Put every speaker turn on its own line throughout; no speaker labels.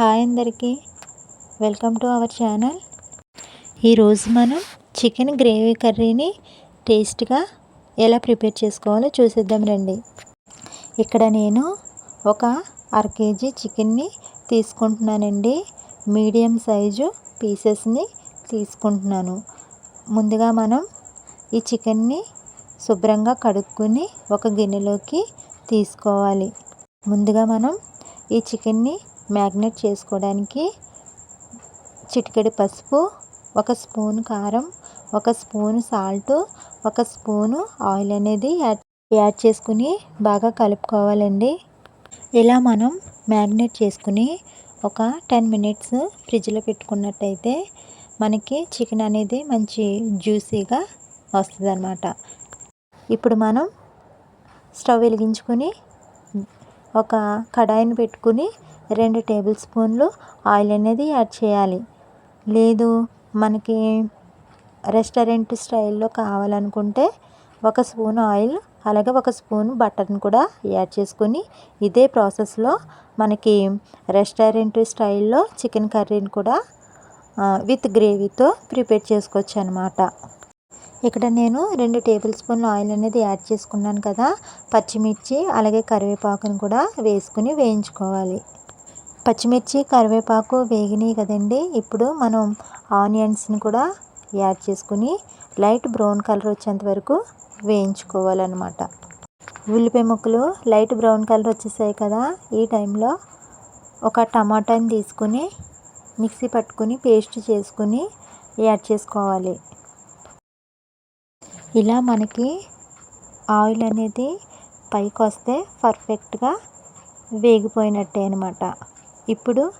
Hi అందరికీ. Welcome to our channel. ఈరోజు మనం చికెన్ గ్రేవీ కర్రీని టేస్ట్గా ఎలా ప్రిపేర్ చేసుకోవాలో చూసేద్దాం రండి. ఇక్కడ నేను ఒక అర కేజీ చికెన్ని తీసుకుంటున్నానండి. మీడియం సైజు పీసెస్ని తీసుకుంటున్నాను. ముందుగా మనం ఈ చికెన్ని శుభ్రంగా కడుక్కొని ఒక గిన్నెలోకి తీసుకోవాలి. ముందుగా మనం ఈ చికెన్ని మ్యాగ్నెట్ చేసుకోవడానికి చిటికెడు పసుపు ఒక స్పూన్ కారం ఒక స్పూన్ సాల్ట్ ఒక స్పూను ఆయిల్ అనేది యాడ్ యాడ్ చేసుకుని బాగా కలుపుకోవాలండి. ఇలా మనం మ్యాగ్నేట్ చేసుకుని ఒక టెన్ మినిట్స్ ఫ్రిడ్జ్లో పెట్టుకున్నట్టయితే మనకి చికెన్ అనేది మంచి జ్యూసీగా వస్తుంది అన్నమాట ఇప్పుడు మనం స్టవ్ వెలిగించుకొని ఒక కడాయిని పెట్టుకుని రెండు టేబుల్ స్పూన్లు ఆయిల్ అనేది యాడ్ చేయాలి. లేదు మనకి రెస్టారెంట్ స్టైల్లో కావాలనుకుంటే ఒక స్పూన్ ఆయిల్ అలాగే ఒక స్పూన్ బటర్ని కూడా యాడ్ చేసుకొని ఇదే ప్రాసెస్లో మనకి రెస్టారెంట్ స్టైల్లో చికెన్ కర్రీని కూడా విత్ గ్రేవీతో ప్రిపేర్ చేసుకోవచ్చు అనమాట ఇక్కడ నేను రెండు టేబుల్ స్పూన్ల ఆయిల్ అనేది యాడ్ చేసుకున్నాను కదా. పచ్చిమిర్చి అలాగే కరివేపాకుని కూడా వేసుకుని వేయించుకోవాలి. పచ్చిమిర్చి కరివేపాకు వేగినాయి కదండి. ఇప్పుడు మనం ఆనియన్స్ని కూడా యాడ్ చేసుకుని లైట్ బ్రౌన్ కలర్ వచ్చేంత వరకు వేయించుకోవాలన్నమాట. ఉల్లిపాయ ముక్కలు లైట్ బ్రౌన్ కలర్ వచ్చేసాయి కదా. ఈ టైంలో ఒక టమాటాని తీసుకుని మిక్సీ పట్టుకుని పేస్ట్ చేసుకుని యాడ్ చేసుకోవాలి. ఇలా మనకి ఆయిల్ అనేది పైకి వస్తే పర్ఫెక్ట్గా వేగిపోయినట్టే అనమాట ఇప్పుడు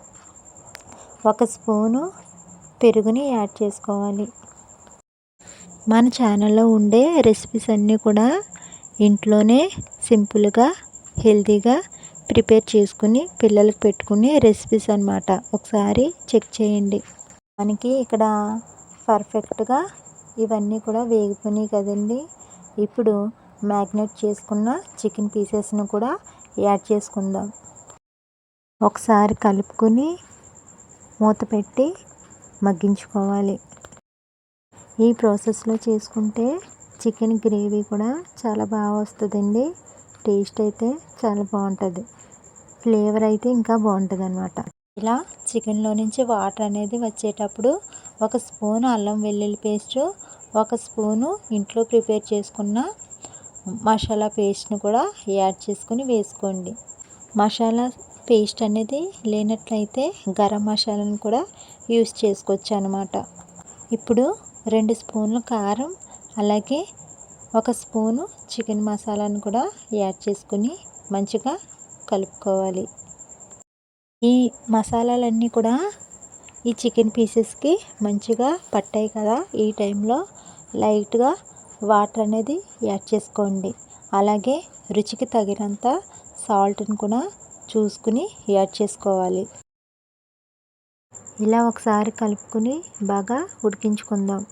ఒక స్పూను పెరుగుని యాడ్ చేసుకోవాలి. మన ఛానల్లో ఉండే రెసిపీస్ అన్నీ కూడా ఇంట్లోనే సింపుల్గా హెల్తీగా ప్రిపేర్ చేసుకుని పిల్లలకు పెట్టుకునే రెసిపీస్ అనమాట ఒకసారి చెక్ చేయండి. మనకి ఇక్కడ పర్ఫెక్ట్గా ఇవన్నీ కూడా వేగిపోయినాయి కదండి. ఇప్పుడు మ్యాగ్నేట్ చేసుకున్న చికెన్ పీసెస్ను కూడా యాడ్ చేసుకుందాం. ఒకసారి కలుపుకొని మూత పెట్టి మగ్గించుకోవాలి. ఈ ప్రాసెస్లో చేసుకుంటే చికెన్ గ్రేవీ కూడా చాలా బాగా వస్తుందండి. టేస్ట్ అయితే చాలా బాగుంటుంది. ఫ్లేవర్ అయితే ఇంకా బాగుంటుంది అనమాట ఇలా చికెన్లో నుంచి వాటర్ అనేది వచ్చేటప్పుడు ఒక స్పూన్ అల్లం వెల్లుల్లి పేస్ట్ ఒక స్పూను ఇంట్లో ప్రిపేర్ చేసుకున్న మసాలా పేస్ట్ని కూడా యాడ్ చేసుకుని వేసుకోండి. మసాలా పేస్ట్ అనేది లేనట్లయితే గరం మసాలాను కూడా యూస్ చేసుకోవచ్చు అనమాట ఇప్పుడు రెండు స్పూన్లు కారం అలాగే ఒక స్పూను చికెన్ మసాలాను కూడా యాడ్ చేసుకుని మంచిగా కలుపుకోవాలి. ఈ మసాలాలన్నీ కూడా ఈ చికెన్ పీసెస్కి మంచిగా పట్టాయి కదా. ఈ టైంలో లైట్గా వాటర్ అనేది యాడ్ చేసుకోండి. అలాగే రుచికి తగినంత సాల్ట్ని కూడా చూసుకుని యాడ్ చేసుకోవాలి. ఇలా ఒకసారి కలుపుకుని బాగా ఉడికించుకుందాం.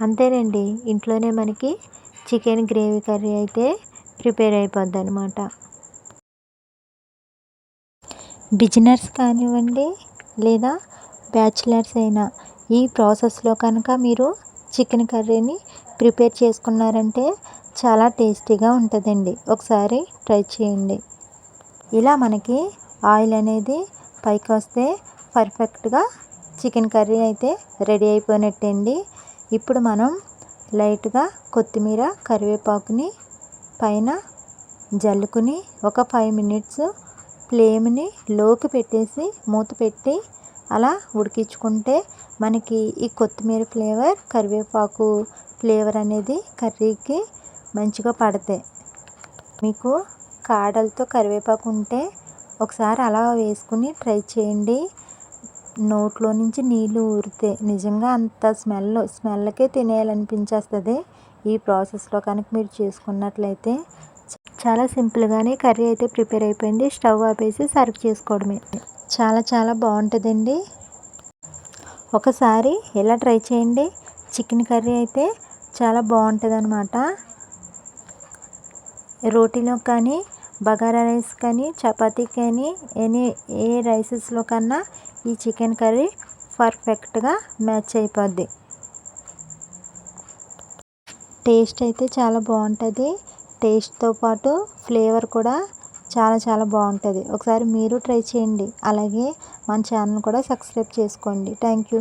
అంతేనండి ఇంట్లోనే మనకి చికెన్ గ్రేవీ కర్రీ అయితే ప్రిపేర్ అయిపోద్ది అనమాట బిజినర్స్ కానివ్వండి లేదా బ్యాచిలర్స్ అయినా ఈ ప్రాసెస్లో కనుక మీరు చికెన్ కర్రీని ప్రిపేర్ చేసుకున్నారంటే చాలా టేస్టీగా ఉంటుందండి. ఒకసారి ట్రై చేయండి. ఇలా మనకి ఆయిల్ అనేది పైకి వస్తే పర్ఫెక్ట్గా చికెన్ కర్రీ అయితే రెడీ అయిపోయినట్టండి. ఇప్పుడు మనం లైట్గా కొత్తిమీర కరివేపాకుని పైన జల్లుకుని ఒక ఫైవ్ మినిట్స్ ఫ్లేమ్ని లోకి పెట్టేసి మూత పెట్టి అలా ఉడికించుకుంటే మనకి ఈ కొత్తిమీర ఫ్లేవర్ కరివేపాకు ఫ్లేవర్ అనేది కర్రీకి మంచిగా పడతాయి. మీకు కాడలతో కరివేపాకు ఉంటే ఒకసారి అలా వేసుకుని ట్రై చేయండి. నోట్లో నుంచి నీళ్ళు ఊరితే నిజంగా అంత స్మెల్ స్మెల్కే తినేయాలనిపించేస్తుంది. ఈ ప్రాసెస్లో కనుక మీరు చేసుకున్నట్లయితే చాలా సింపుల్గానే కర్రీ అయితే ప్రిపేర్ అయిపోయింది. స్టవ్ ఆపేసి సర్వ్ చేసుకోవడమే. చాలా చాలా బాగుంటుందండి. ఒకసారి ఇలా ట్రై చేయండి. చికెన్ కర్రీ అయితే చాలా బాగుంటుంది అనమాట రోటీలో కానీ బగారా రైస్ కానీ చపాతీ కానీ ఎనీ ఏ రైసెస్లో కన్నా ఈ చికెన్ కర్రీ పర్ఫెక్ట్గా మ్యాచ్ అయిపోద్ది. టేస్ట్ అయితే చాలా బాగుంటుంది. టేస్ట్తో పాటు ఫ్లేవర్ కూడా చాలా చాలా బాగుంటుంది. ఒకసారి మీరు ట్రై చేయండి. అలాగే మన ఛానల్ కూడా సబ్స్క్రైబ్ చేసుకోండి. Thank you